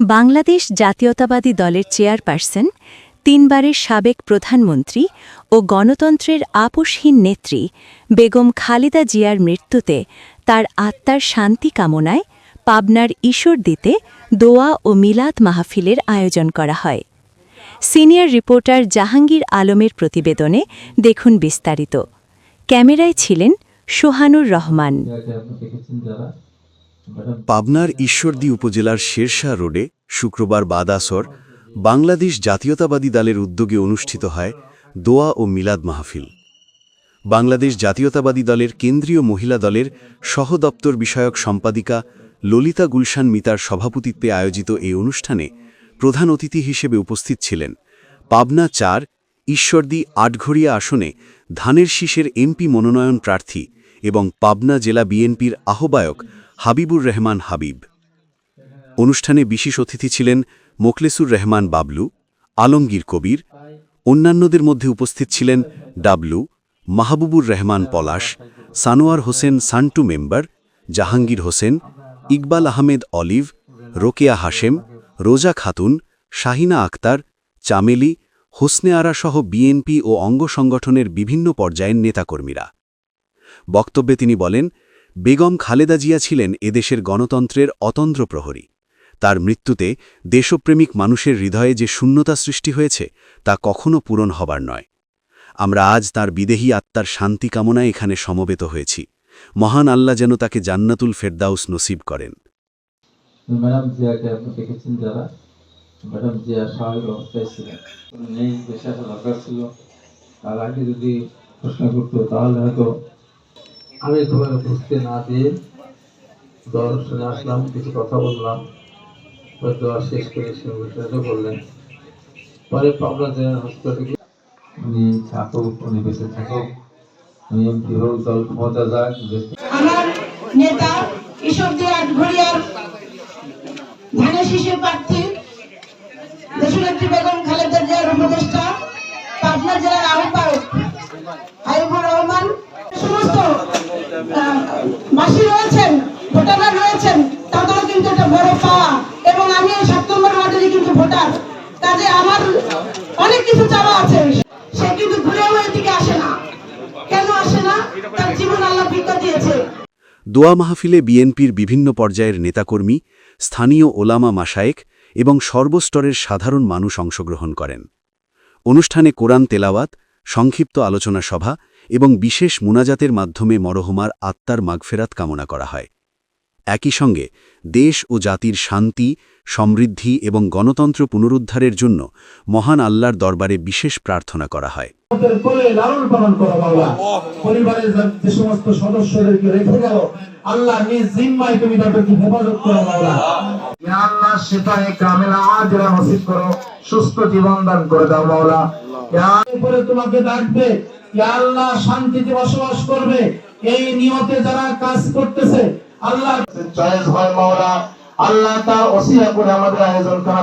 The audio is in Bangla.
বাংলাদেশ জাতীয়তাবাদী দলের চেয়ারপারসন, তিনবারের সাবেক প্রধানমন্ত্রী ও গণতন্ত্রের আপোষহীন নেত্রী বেগম খালেদা জিয়ার মৃত্যুতে তার আত্মার শান্তি কামনায় পাবনার ঈশ্বর দিতে দোয়া ও মিলাদ মাহফিলের আয়োজন করা হয়। সিনিয়র রিপোর্টার জাহাঙ্গীর আলমের প্রতিবেদনে দেখুন বিস্তারিত। ক্যামেরায় ছিলেন সোহানুর রহমান। পাবনার ঈশ্বরদী উপজেলার শেরশাহ রোডে শুক্রবার বাদাসর বাংলাদেশ জাতীয়তাবাদী দলের উদ্যোগে অনুষ্ঠিত হয় দোয়া ও মিলাদ মাহফিল। বাংলাদেশ জাতীয়তাবাদী দলের কেন্দ্রীয় মহিলা দলের সহদপ্তর বিষয়ক সম্পাদিকা ললিতা গুলশান মিতার সভাপতিত্বে আয়োজিত এই অনুষ্ঠানে প্রধান অতিথি হিসেবে উপস্থিত ছিলেন পাবনা চার, ঈশ্বরদী আটঘরিয়া আসনে ধানের শীষের এমপি মনোনয়ন প্রার্থী এবং পাবনা জেলা বিএনপির আহ্বায়ক হাবিবুর রহমান হাবিব। অনুষ্ঠানে বিশেষ অতিথি ছিলেন মোখলেসুর রহমান বাবলু, আলমগীর কবির, অন্যান্যদের মধ্যে উপস্থিত ছিলেন ডাবলু, মাহবুবুর রহমান পলাশ, সানোয়ার হোসেন সান্টু মেম্বার, জাহাঙ্গীর হোসেন, ইকবাল আহমেদ অলিভ, রোকেয়া হাশেম, রোজা খাতুন, শাহিনা আক্তার, চামেলি, হোসনে আরাসহ বিএনপি ও অঙ্গ সংগঠনের বিভিন্ন পর্যায়ের নেতাকর্মীরা। বক্তব্যে তিনি বলেন বেগম খালেদা জিয়া ছিলেন এদেশের গণতন্ত্রের অতন্দ্র প্রহরী। তার মৃত্যুতে দেশপ্রেমিক মানুষের হৃদয়ে যে শূন্যতা সৃষ্টি হয়েছে, তা কখনো পূরণ হবার নয়। আমরা আজ তার বিদেহী আত্মার শান্তি কামনায় এখানে সমবেত হয়েছি। মহান আল্লাহ যেন তাকে জান্নাতুল ফেরদাউস নসিব করেন। ম্যাডাম জিয়াকে আপনি দেখেছেন যারা? ম্যাডাম জিয়া ছিল। তার আগে যদি প্রশ্ন করতো, তাহলে হয়তো আমি তোমাকে বুঝতে না দিয়ে দর্শনে আসলাম কিছু কথা বললাম। শেষ করে সে বিষয়টা বললেন। পরে পাবনা জেনারেল হসপিটালে উনি থাকুক উনি বেঁচে থাকুক উনি এমপি হোক দল ক্ষমতা যাক আমার নেতা আটঘরিয়ার ধানের প্রার্থী দেশনেত্রী বেগম খালেদা জিয়ার উপদেষ্টা পাবনা জেলার আহ্বায়ক হাইবুর রহমান সমস্ত আহ, মাসি রয়েছেন, ভোটাররা রয়েছেন, তাদেরও কিন্তু একটা বড় পাওয়া। এবং আমি এই সাত নম্বর ওয়ার্ডেরই কিন্তু ভোটার। কাজে আমার অনেক কিছু চাওয়া আছে। সে কিন্তু ঘুরেও এদিকে আসে না। কেন আসে না? তার জীবন আল্লাহ ভিক্ষা দিয়েছে। দোয়া মাহফিলে বিএনপির বিভিন্ন পর্যায়ের নেতাকর্মী, স্থানীয় ওলামা মাসায়েক এবং সর্বস্তরের সাধারণ মানুষ অংশগ্রহণ করেন। অনুষ্ঠানে কোরআন তেলাওয়াত, সংক্ষিপ্ত আলোচনা সভা এবং বিশেষ মুনাজাতের মাধ্যমে মরহমার আত্মার মাগফেরাত কামনা করা হয়। একই সঙ্গে, দেশ ও জাতির শান্তি, সমৃদ্ধি এবং গণতন্ত্র পুনরুদ্ধারের জন্য মহান আল্লাহর দরবারে বিশেষ প্রার্থনা করা হয়। পরিবারের যে- সমস্ত সদস্যদেরকে কামেলা আজরা নসিব করো, সুস্থ জীবন দান করে দাও মাওলা উপরে তোমাকে ডাকবে আল্লাহ শান্তিতে বসবাস করবে, এই নিয়তে যারা কাজ করতেছে, আল্লাহ আল্লাহ তার করে আমাদের আয়োজন করা